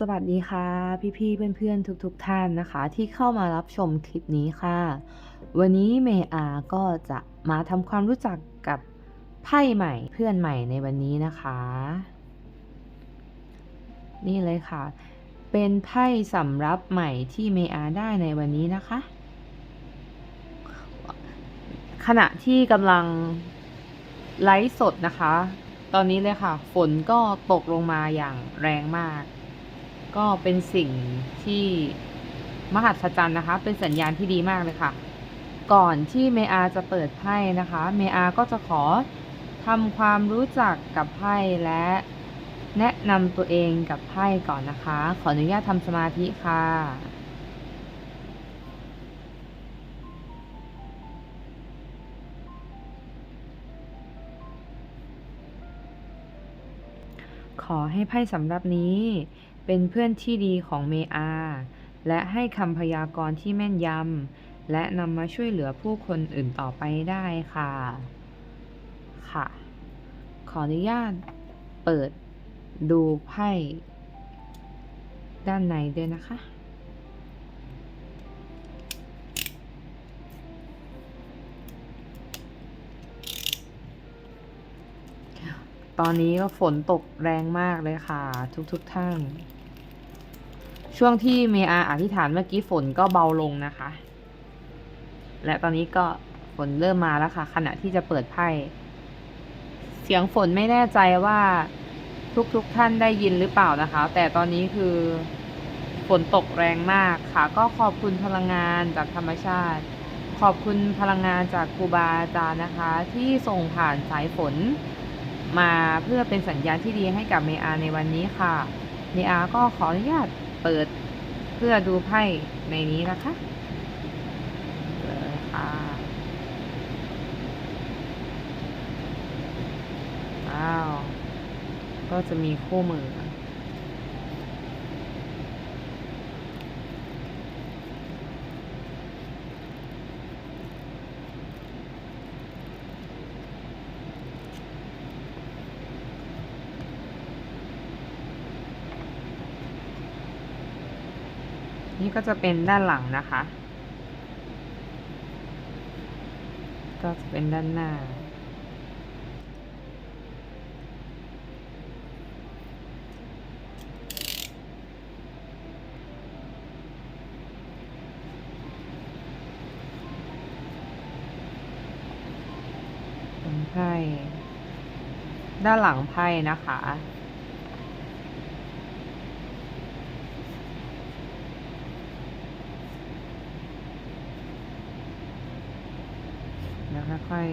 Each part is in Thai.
สวัสดีค่ะพี่ๆเพื่อนๆทุกๆท่านนะคะ ที่เข้ามารับชมคลิปนี้ค่ะ วันนี้เมอาก็จะมาทำความรู้จักกับไพ่ใหม่เพื่อนใหม่ในวันนี้นะคะ นี่เลยค่ะ เป็นไพ่สำรับใหม่ที่เมอาได้ในวันนี้นะคะ ขณะที่กำลังไลฟ์สดนะคะ ตอนนี้เลยค่ะ ฝนก็ตกลงมาอย่างแรงมาก ก็เป็นสิ่งที่มหัศจรรย์นะคะ เป็นสัญญาณที่ดีมากเลยค่ะ ก่อนที่เมอาจะเปิดไพ่นะคะ เมอาก็จะขอทำความรู้จักกับไพ่และแนะนำตัวเองกับไพ่ก่อนนะคะ ขออนุญาตทำสมาธิค่ะขอให้ไพ่สำหรับนี้ เป็นเพื่อนที่ดีของเมอา และให้คำพยากรณ์ที่แม่นยำ และนำมาช่วยเหลือผู้คนอื่นต่อไปได้ค่ะ ค่ะ ขออนุญาตเปิดดูไพ่ด้านในด้วยนะคะ ตอนนี้ก็ฝนตกแรงมากเลยค่ะ ทุกๆทท่าน ช่วงที่เมอาอธิษฐานเมื่อกี้ฝนก็เบาลงนะคะ และตอนนี้ก็ฝนเริ่มมาแล้วค่ะ ขณะที่จะเปิดไพ่เสียงฝนไม่แน่ใจว่าทุกๆทท่านได้ยินหรือเปล่านะคะ แต่ตอนนี้คือฝนตกแรงมากค่ะ ก็ขอบคุณพลังงานจากธรรมชาติ ขอบคุณพลังงานจากครูบาอาจารย์นะคะ ที่ส่งผ่านสายฝน มาเพื่อเป็นสัญญาณที่ดีให้กับเมอาในวันนี้ค่ะ เมอาก็ขออนุญาต เปิดเพื่อดูไพ่ในนี้นะคะเลยค่ะว้าว ก็จะมีคู่มือ นี่ ก็จะเป็นด้านหลังนะคะ ก็จะเป็นด้านหน้า เป็นไพ่ ด้านหลังไพ่นะคะ แล้ว ค่อย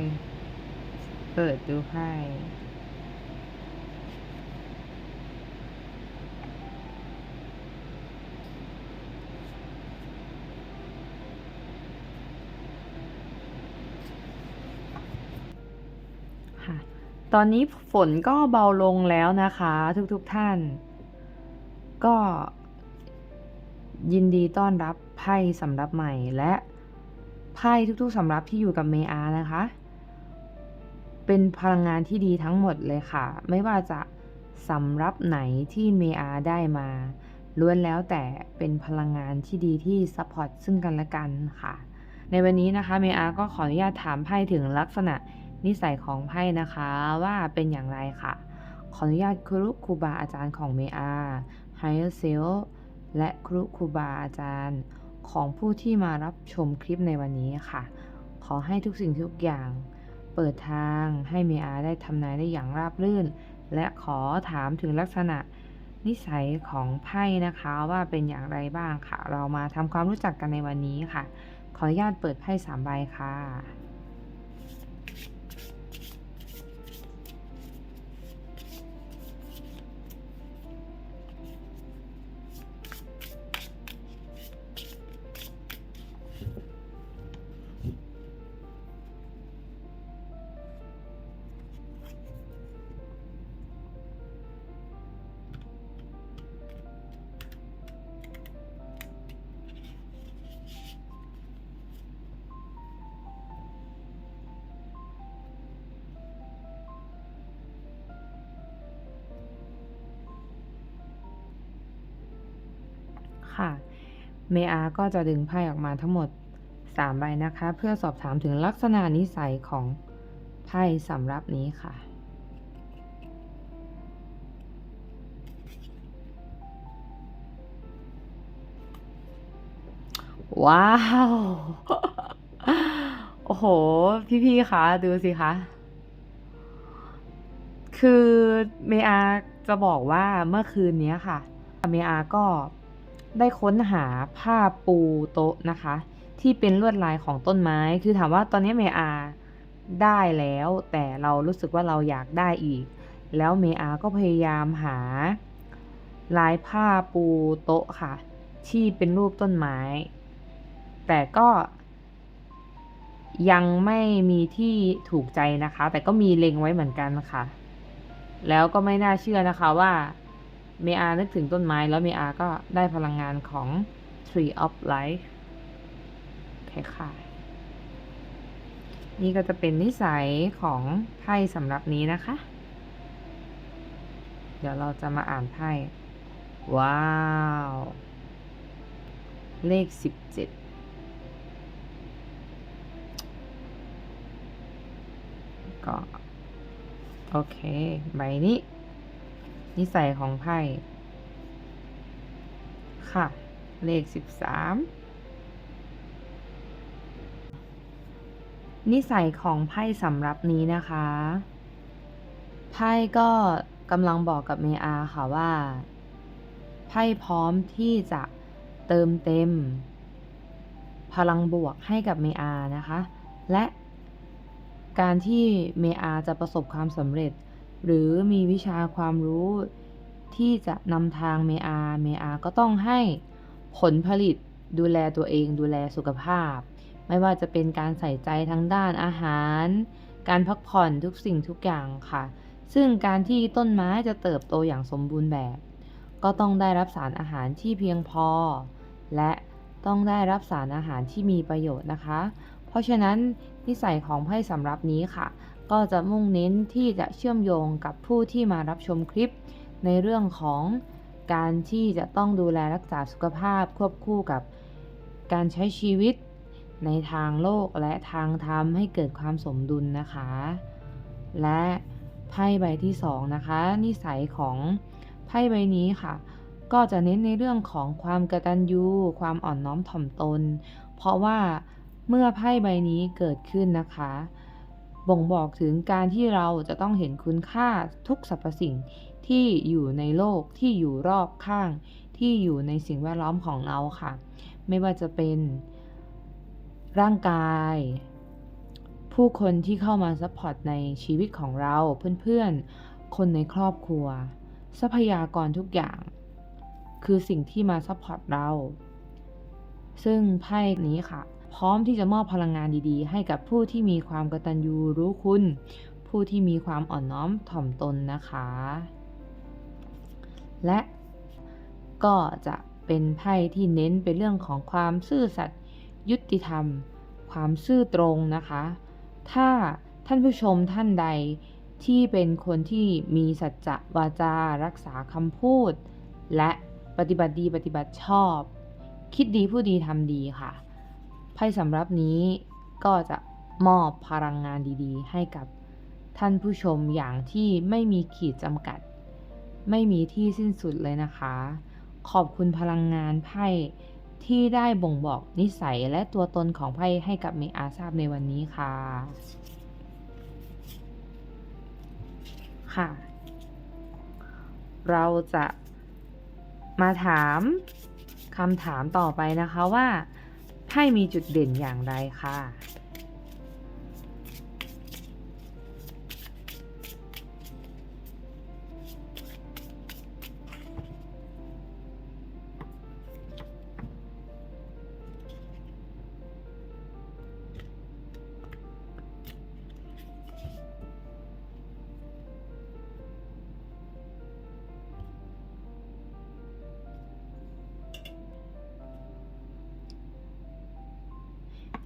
เปิดดูไพ่ค่ะตอนนี้ฝนก็เบาลงแล้วนะคะทุกๆทท่าน ก็ยินดีต้อนรับไพ่สำรับใหม่และ ไพ่ทุกๆสำรับที่อยู่กับเมอานะคะ เป็นพลังงานที่ดีทั้งหมดเลยค่ะ ไม่ว่าจะสำรับไหนที่เมอาได้มาล้วนแล้วแต่เป็นพลังงานที่ดีที่ซัพพอร์ตซึ่งกันและกันค่ะ ในวันนี้นะคะเมอาก็ขออนุญาตถามไพ่ถึงลักษณะนิสัยของไพ่นะคะว่าเป็นอย่างไรค่ะ ขออนุญาตครูครูบาอาจารย์ของเมอาไฮเออร์เซลและครูครูบาอาจารย์ ของผู้ที่มารับชมคลิปในวันนี้ค่ะ ขอให้ทุกสิ่งทุกอย่าง เปิดทางให้เมียอาได้ทำนายได้อย่างราบรื่น และขอถามถึงลักษณะนิสัยของไพ่นะคะว่าเป็นอย่างไรบ้างค่ะ เรามาทำความรู้จักกันในวันนี้ค่ะ ขออนุญาตเปิดไพ่สามใบค่ะ ค่ะ เมอาก็จะดึงไพ่ออกมาทั้งหมด3ใบนะคะ เพื่อสอบถามถึงลักษณะนิสัยของไพ่สำรับนี้ค่ะ ว้าว โอ้โห พี่ๆคะดูสิคะ คือเมอาจะบอกว่าเมื่อคืนนี้ค่ะ เมอาก็ ได้ค้นหาผ้าปูโต๊ะนะคะ ที่เป็นลวดลายของต้นไม้ คือถามว่าตอนนี้เมอาได้แล้ว แต่เรารู้สึกว่าเราอยากได้อีก แล้วเมอาก็พยายามหา ลายผ้าปูโต๊ะค่ะ ที่เป็นรูปต้นไม้ แต่ก็ยังไม่มีที่ถูกใจนะคะ แต่ก็มีเล็งไว้เหมือนกันค่ะ แล้วก็ไม่น่าเชื่อนะคะว่า เมอานึกถึงต้นไม้แล้วเมอาก็ได้พลังงานของ Tree of Life โอเคค่ะนี่ก็จะเป็นนิสัยของไพ่สำหรับนี้นะคะ เดี๋ยวเราจะมาอ่านไพ่ ว้าว เลข17ก็ โอเค ใบนี้ นิสัยของไพ่ ค่ะ เลข13นิสัยของไพ่สำหรับนี้นะคะ ไพ่ก็กำลังบอกกับเมอาค่ะว่า ไพ่พร้อมที่จะเติมเต็ม พลังบวกให้กับเมอานะคะ และการที่เมอาจะประสบความสำเร็จ หรือมีวิชาความรู้ที่จะนำทางเมอาเมอาก็ต้องให้ผลผลิตดูแลตัวเองดูแลสุขภาพ ไม่ว่าจะเป็นการใส่ใจทั้งด้านอาหาร การพักผ่อนทุกสิ่งทุกอย่างค่ะ ซึ่งการที่ต้นไม้จะเติบโตอย่างสมบูรณ์แบบ ก็ต้องได้รับสารอาหารที่เพียงพอ และต้องได้รับสารอาหารที่มีประโยชน์นะคะ เพราะฉะนั้นนิสัยของไพ่สำรับนี้ค่ะ ก็จะมุ่งเน้นที่จะเชื่อมโยงกับผู้ที่มารับชมคลิป ในเรื่องของการที่จะต้องดูแลรักษาสุขภาพควบคู่กับการใช้ชีวิตในทางโลกและทางธรรมให้เกิดความสมดุลนะคะ และไพ่ใบที่สองนะคะนิสัยของไพ่ใบนี้ค่ะ ก็จะเน้นในเรื่องของความกตัญญูความอ่อนน้อมถ่อมตน เพราะว่าเมื่อไพ่ใบนี้เกิดขึ้นนะคะ บ่งบอกถึงการที่เราจะต้องเห็นคุณค่าทุกสรรพสิ่งที่อยู่ในโลกที่อยู่รอบข้าง ที่อยู่ในสิ่งแวดล้อมของเราค่ะ ไม่ว่าจะเป็นร่างกาย ผู้คนที่เข้ามาซัพพอร์ตในชีวิตของเราเพื่อนๆ คนในครอบครัว ทรัพยากรทุกอย่าง คือสิ่งที่มาซัพพอร์ตเรา ซึ่งไพ่นี้ค่ะ พร้อมที่จะมอบพลังงานดีๆ ให้กับผู้ที่มีความกตัญญูรู้คุณ ผู้ที่มีความอ่อนน้อมถ่อมตนนะคะ และก็จะเป็นไพ่ที่เน้นเป็นเรื่องของความซื่อสัตย์ยุติธรรม ความซื่อตรงนะคะ ถ้าท่านผู้ชมท่านใดที่เป็นคนที่มีสัจจะวาจารักษาคำพูด และปฏิบัติดีปฏิบัติชอบ คิดดีผู้ดีทำดีค่ะ พ่สำรับนี้ก็จะมอบพลังงานดีๆ ให้กับท่านผู้ชมอย่างที่ไม่มีขีดจำกัด ไม่มีที่สิ้นสุดเลยนะคะ ขอบคุณพลังงานไพ่ที่ได้บ่งบอกนิสัยและตัวตนของไพ่ให้กับเมอาทราบในวันนี้ค่ะ ค่ะ เราจะมาถามคำถามต่อไปนะคะว่า ให้มีจุดเด่นอย่างไรค่ะ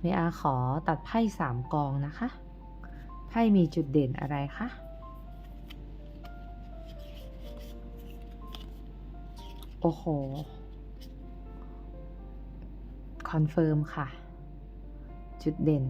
เมอาขอตัดไพ่สามกองนะคะ ไพ่มีจุดเด่นอะไรคะโอ้โหคอนเฟิร์มค่ะ จุดเด่น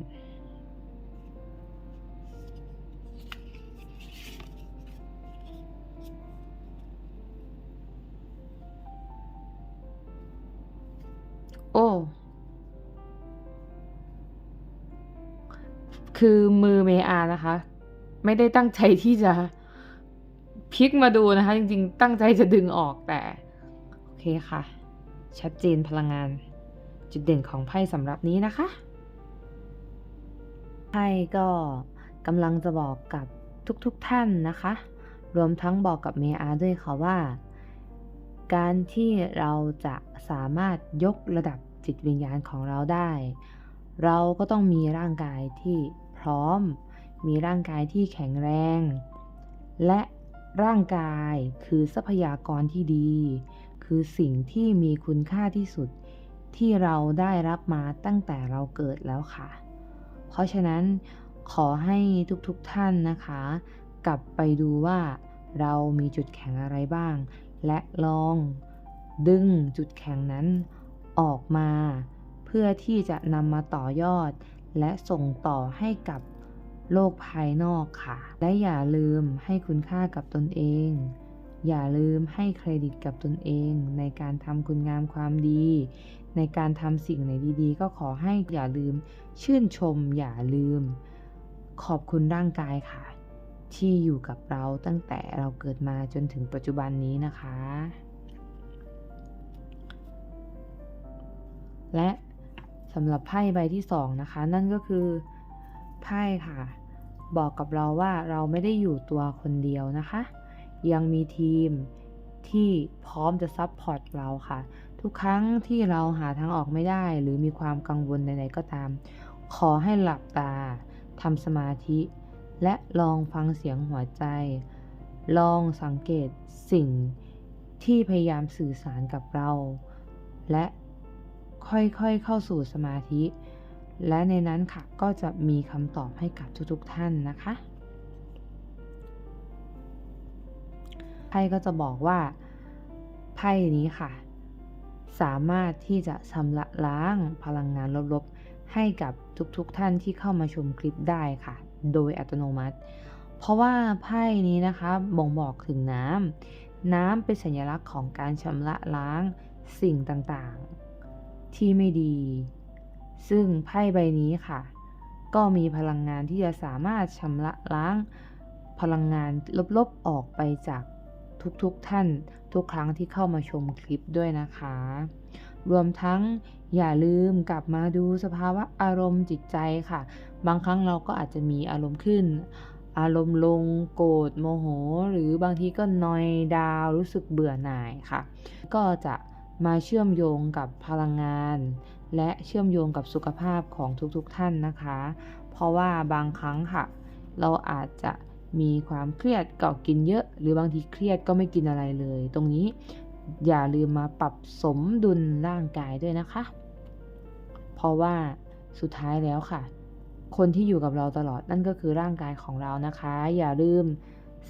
คือมือเมอานะคะ ไม่ได้ตั้งใจที่จะพลิกมาดูนะคะ จริงๆ ตั้งใจจะดึงออกแต่ โอเคค่ะ ชัดเจนพลังงาน จุดเด่นของไพ่สำหรับนี้นะคะไพ่ก็กำลังจะบอกกับทุกๆทท่านนะคะ รวมทั้งบอกกับเมอาด้วยค่ะว่า การที่เราจะสามารถยกระดับจิตวิญญาณของเราได้ เราก็ต้องมีร่างกายที่ ร้อม มีร่างกายที่แข็งแรง และร่างกายคือทรัพยากรที่ดี คือสิ่งที่มีคุณค่าที่สุดที่เราได้รับมาตั้งแต่เราเกิดแล้วค่ะ เพราะฉะนั้นขอให้ทุกๆทท่านนะคะ กลับไปดูว่าเรามีจุดแข็งอะไรบ้าง และลองดึงจุดแข็งนั้นออกมา เพื่อที่จะนำมาต่อยอด และส่งต่อให้กับโลกภายนอกค่ะ และอย่าลืมให้คุณค่ากับตนเอง อย่าลืมให้เครดิตกับตนเอง ในการทำคุณงามความดี ในการทำสิ่งไหนดีๆ ก็ขอให้อย่าลืมชื่นชม อย่าลืม ขอบคุณร่างกายค่ะ ที่อยู่กับเราตั้งแต่เราเกิดมาจนถึงปัจจุบันนี้นะคะ และ สำหรับไพ่ใบที่สองนะคะ นั่นก็คือไพ่ค่ะ บอกกับเราว่าเราไม่ได้อยู่ตัวคนเดียวนะคะ ยังมีทีมที่พร้อมจะซับพอร์ตเราค่ะ ทุกครั้งที่เราหาทางออกไม่ได้ หรือมีความกังวลใดๆก็ตาม ขอให้หลับตาทำสมาธิ และลองฟังเสียงหัวใจ ลองสังเกตสิ่งที่พยายามสื่อสารกับเรา และ ค่อยๆเข้าสู่สมาธิ และในนั้นค่ะก็จะมีคำตอบให้กับทุกๆท่านนะคะไพ่ก็จะบอกว่าไพ่นี้ค่ะ สามารถที่จะชำระล้างพลังงานลบๆ ให้กับทุกๆท่านที่เข้ามาชมคลิปได้ค่ะ โดยอัตโนมัติ เพราะว่าไพ่นี้นะคะบ่งบอกถึงน้ำน้ำเป็นสัญลักษณ์ของการชำระล้างสิ่งต่างๆ ที่ไม่ดี ซึ่งไพ่ใบนี้ค่ะ ก็มีพลังงานที่จะสามารถชำระล้างพลังงานลบๆออกไปจากทุกๆทท่านทุกครั้งที่เข้ามาชมคลิปด้วยนะคะ รวมทั้งอย่าลืมกลับมาดูสภาวะอารมณ์จิตใจค่ะ บางครั้งเราก็อาจจะมีอารมณ์ขึ้น อารมณ์ลงโกรธโมโห หรือบางทีก็นอยดาวรู้สึกเบื่อหน่ายค่ะ ก็จะ มาเชื่อมโยงกับพลังงาน และเชื่อมโยงกับสุขภาพของทุกๆทท่านนะคะ เพราะว่าบางครั้งค่ะ เราอาจจะมีความเครียดก็กินเยอะ หรือบางทีเครียดก็ไม่กินอะไรเลย ตรงนี้อย่าลืมมาปรับสมดุลร่างกายด้วยนะคะ เพราะว่าสุดท้ายแล้วค่ะ คนที่อยู่กับเราตลอดนั่นก็คือร่างกายของเรานะคะ อย่าลืม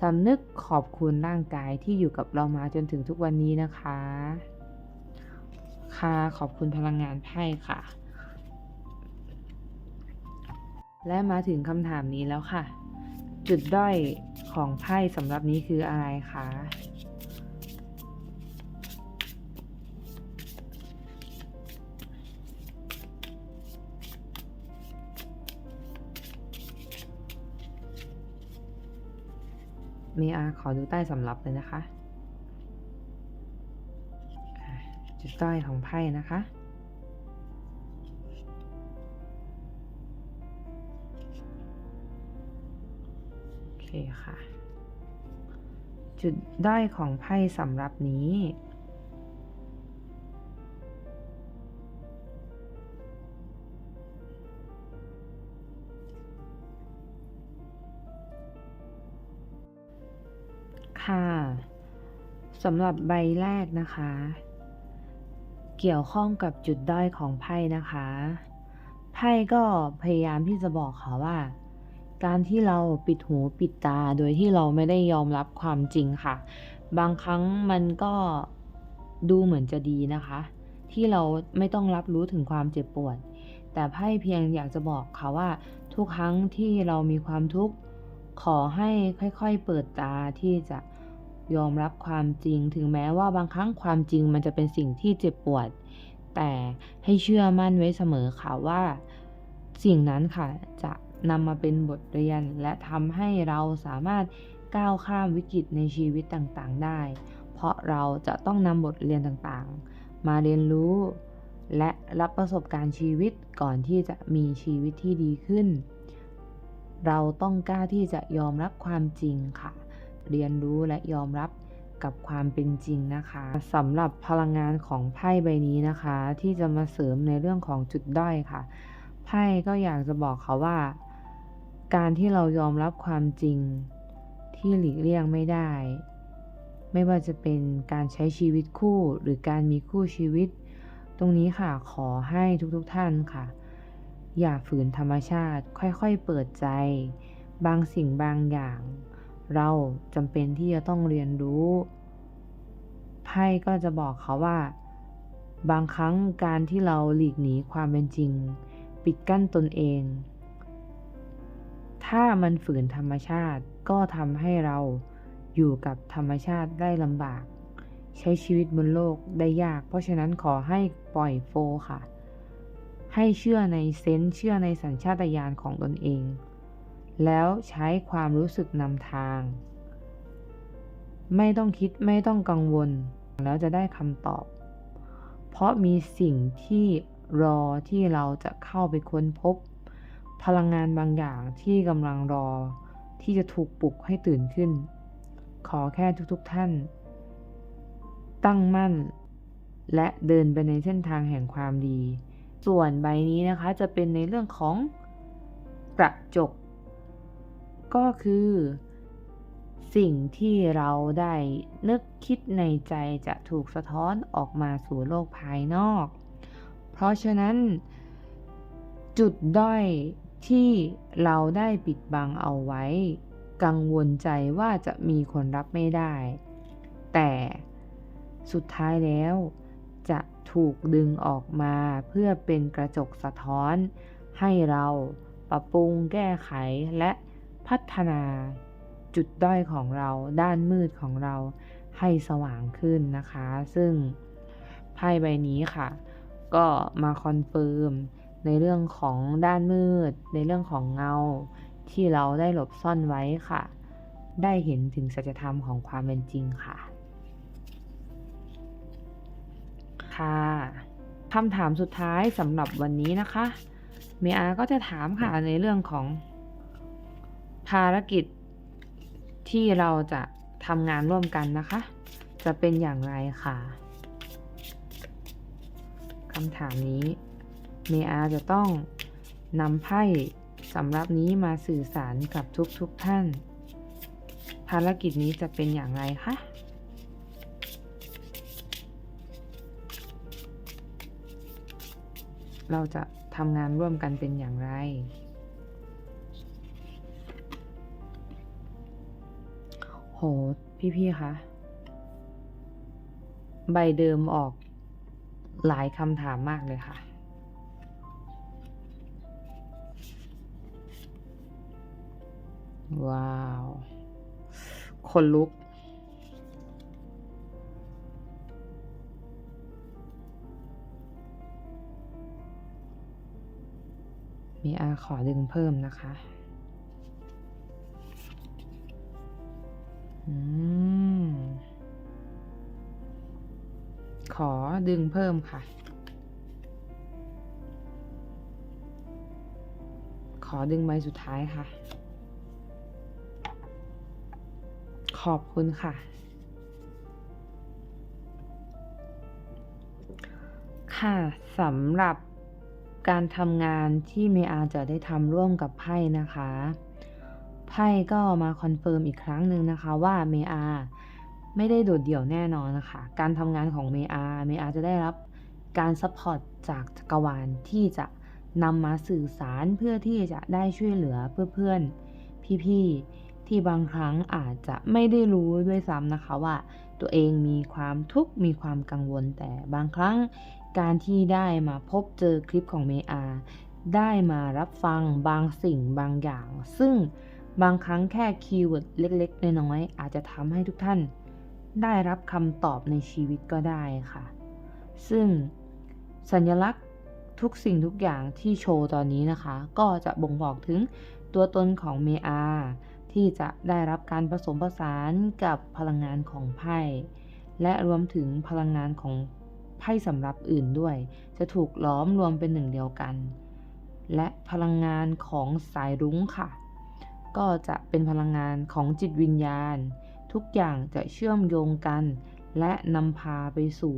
สำนึกขอบคุณร่างกายที่อยู่กับเรามาจนถึงทุกวันนี้นะคะ ค่ะ ขอบคุณพลังงานไพ่ค่ะ และมาถึงคำถามนี้แล้วค่ะ จุดด้อยของไพ่สำหรับนี้คืออะไรคะเมอาขอดูใต้สำรับเลยนะคะะจุดด้อยของไพ่นะคะ โอเคค่ะ จุดด้อยของไพ่สำหรับนี้ค่ะสำหรับใบแรกนะคะ เกี่ยวข้องกับจุดด้อยของไพ่นะคะ ไพ่ก็พยายามที่จะบอกค่ะว่า การที่เราปิดหูปิดตาโดยที่เราไม่ได้ยอมรับความจริงค่ะ บางครั้งมันก็ดูเหมือนจะดีนะคะ ที่เราไม่ต้องรับรู้ถึงความเจ็บปวด แต่ไพ่เพียงอยากจะบอกค่ะว่า ทุกครั้งที่เรามีความทุกข์ขอให้ค่อยๆ เปิดตาที่จะ ยอมรับความจริงถึงแม้ว่าบางครั้งความจริงมันจะเป็นสิ่งที่เจ็บปวด แต่ให้เชื่อมั่นไว้เสมอค่ะว่า สิ่งนั้นค่ะจะนำมาเป็นบทเรียน และทำให้เราสามารถก้าวข้ามวิกฤตในชีวิตต่างๆได้ เพราะเราจะต้องนำบทเรียนต่างๆ มาเรียนรู้ และรับประสบการณ์ชีวิตก่อนที่จะมีชีวิตที่ดีขึ้น เราต้องกล้าที่จะยอมรับความจริงค่ะ เรียนรู้และยอมรับกับความเป็นจริงนะคะสำหรับพลังงานของไพ่ใบนี้นะคะ ที่จะมาเสริมในเรื่องของจุดด้อยค่ะ ไพ่ก็อยากจะบอกเขาว่า การที่เรายอมรับความจริงที่หลีกเลี่ยงไม่ได้ ไม่ว่าจะเป็นการใช้ชีวิตคู่หรือการมีคู่ชีวิต ตรงนี้ค่ะขอให้ทุกๆทท่านค่ะ อย่าฝืนธรรมชาติค่อยๆเปิดใจ บางสิ่งบางอย่าง เราจำเป็นที่จะต้องเรียนรู้ไพ่ก็จะบอกเขาว่า บางครั้งการที่เราหลีกหนีความเป็นจริง ปิดกั้นตนเอง ถ้ามันฝืนธรรมชาติก็ทำให้เราอยู่กับธรรมชาติได้ลำบาก ใช้ชีวิตบนโลกได้ยาก เพราะฉะนั้นขอให้ปล่อยโฟค่ะ ให้เชื่อในเซนส์เชื่อในสัญชาตญาณของตนเอง แล้วใช้ความรู้สึกนำทาง ไม่ต้องคิดไม่ต้องกังวล แล้วจะได้คำตอบ เพราะมีสิ่งที่รอที่เราจะเข้าไปค้นพบ พลังงานบางอย่างที่กำลังรอ ที่จะถูกปลุกให้ตื่นขึ้น ขอแค่ทุกๆทท่าน ตั้งมั่น และเดินไปในเส้นทางแห่งความดี ส่วนใบนี้นะคะจะเป็นในเรื่องของกระจก ก็คือ สิ่งที่เราได้นึกคิดในใจจะถูกสะท้อนออกมาสู่โลกภายนอก เพราะฉะนั้น จุดด้อยที่เราได้ปิดบังเอาไว้ กังวลใจว่าจะมีคนรับไม่ได้ แต่สุดท้ายแล้ว จะถูกดึงออกมาเพื่อเป็นกระจกสะท้อน ให้เราปรับปรุงแก้ไขและ พัฒนาจุดด้อยของเราด้านมืดของเราให้สว่างขึ้นนะคะ ซึ่งไพ่ใบนี้ค่ะ ก็มาคอนเฟิร์มในเรื่องของด้านมืด ในเรื่องของเงาที่เราได้หลบซ่อนไว้ค่ะ ได้เห็นถึงสัจธรรมของความเป็นจริงค่ะ ค่ะคำถามสุดท้ายสำหรับวันนี้นะคะ เมอาก็จะถามค่ะในเรื่องของ ภารกิจที่เราจะทำงานร่วมกันนะคะ จะเป็นอย่างไรค่ะคำถามนี้เมอาจะต้องนำไพ่สำหรับนี้มาสื่อสารกับทุกๆทท่าน ภารกิจนี้จะเป็นอย่างไรคะเราจะทำงานร่วมกันเป็นอย่างไร พี่ๆคะใบเดิมออกหลายคำถามมากเลยค่ะ ว้าว คนลุก มีอาขอดึงเพิ่มนะคะ ขอดึงเพิ่มค่ะ ขอดึงใบสุดท้ายค่ะ ขอบคุณค่ะ ค่ะสำหรับการทำงานที่เมอาจะได้ทำร่วมกับไพ่นะคะ ไพ่ก็มาคอนเฟิร์มอีกครั้งหนึ่งนะคะว่าเมอาไม่ได้โดดเดี่ยวแน่นอนนะคะ การทำงานของเมอาเมอาจะได้รับการซัพพอร์ตจากจักรวาลที่จะนำมาสื่อสารเพื่อที่จะได้ช่วยเหลือเพื่อนๆพี่ๆที่บางครั้งอาจจะไม่ได้รู้ด้วยซ้ำนะคะว่า ตัวเองมีความทุกข์มีความกังวลแต่บางครั้ง การที่ได้มาพบเจอคลิปของเมอาได้มารับฟังบางสิ่งบางอย่าง ซึ่ง บางครั้งแค่คีย์เวิร์ดเล็กๆ น้อยๆ อาจจะทำให้ทุกท่าน ได้รับคำตอบในชีวิตก็ได้ค่ะ ซึ่งสัญลักษณ์ทุกสิ่งทุกอย่างที่โชว์ตอนนี้นะคะ ก็จะบ่งบอกถึงตัวตนของเมอาที่จะได้รับการผสมผสานกับพลังงานของไพ่ และรวมถึงพลังงานของไพ่สำหรับอื่นด้วย จะถูกล้อมรวมเป็นหนึ่งเดียวกัน และพลังงานของสายรุ้งค่ะ ก็จะเป็นพลังงานของจิตวิญญาณ ทุกอย่างจะเชื่อมโยงกัน และนำพาไปสู่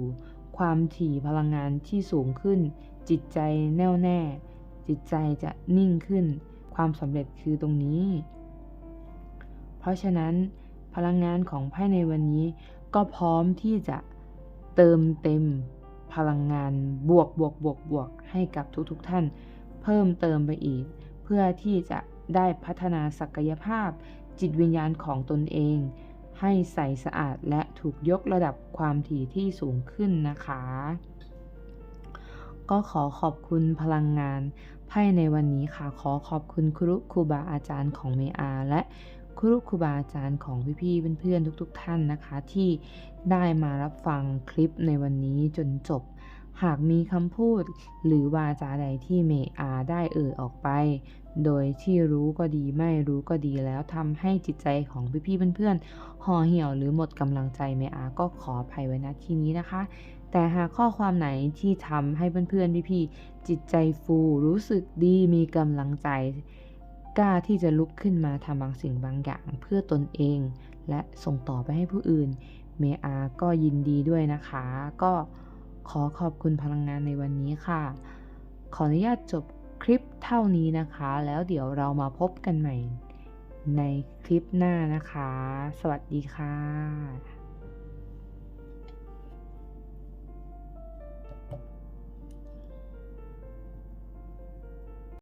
ความถี่พลังงานที่สูงขึ้น จิตใจแน่วแน่ จิตใจจะนิ่งขึ้น ความสำเร็จคือตรงนี้ เพราะฉะนั้น พลังงานของไพ่ในวันนี้ ก็พร้อมที่จะเติมเต็มพลังงานบวกบวกบวกบวกให้กับทุกๆทท่าน เพิ่มเติมไปอีก เพื่อที่จะ ได้พัฒนาศักยภาพ จิตวิญญาณของตนเอง ให้ใสสะอาดและถูกยกระดับความถี่ที่สูงขึ้นนะคะ ก็ขอขอบคุณพลังงานไพ่ในวันนี้ค่ะ ขอขอบคุณครุครูบาอาจารย์ของเมอา และครูครูบาอาจารย์ของพี่ๆเพื่อนๆทุก ๆ ท่านนะคะ ที่ได้มารับฟังคลิปในวันนี้จนจบ หากมีคำพูดหรือวาจาใดที่เมอาได้เอ่ยออกไป โดยที่รู้ก็ดีไม่รู้ก็ดีแล้วทำให้จิตใจของพี่ๆเพื่อนๆห่อเหี่ยวหรือหมดกำลังใจเมอาก็ขออภัยไว้ณที่นี้นะคะ แต่หากข้อความไหนที่ทำให้เพื่อนๆพี่ๆจิตใจฟูรู้สึกดีมีกำลังใจกล้าที่จะลุกขึ้นมาทำบางสิ่งบางอย่างเพื่อตนเอง และส่งต่อไปให้ผู้อื่น เมอาก็ยินดีด้วยนะคะ ก็ขอขอบคุณพลังงานในวันนี้ค่ะ ขออนุญาตจบ คลิปเท่านี้นะคะ แล้วเดี๋ยวเรามาพบกันใหม่ในคลิปหน้านะคะ สวัสดีค่ะ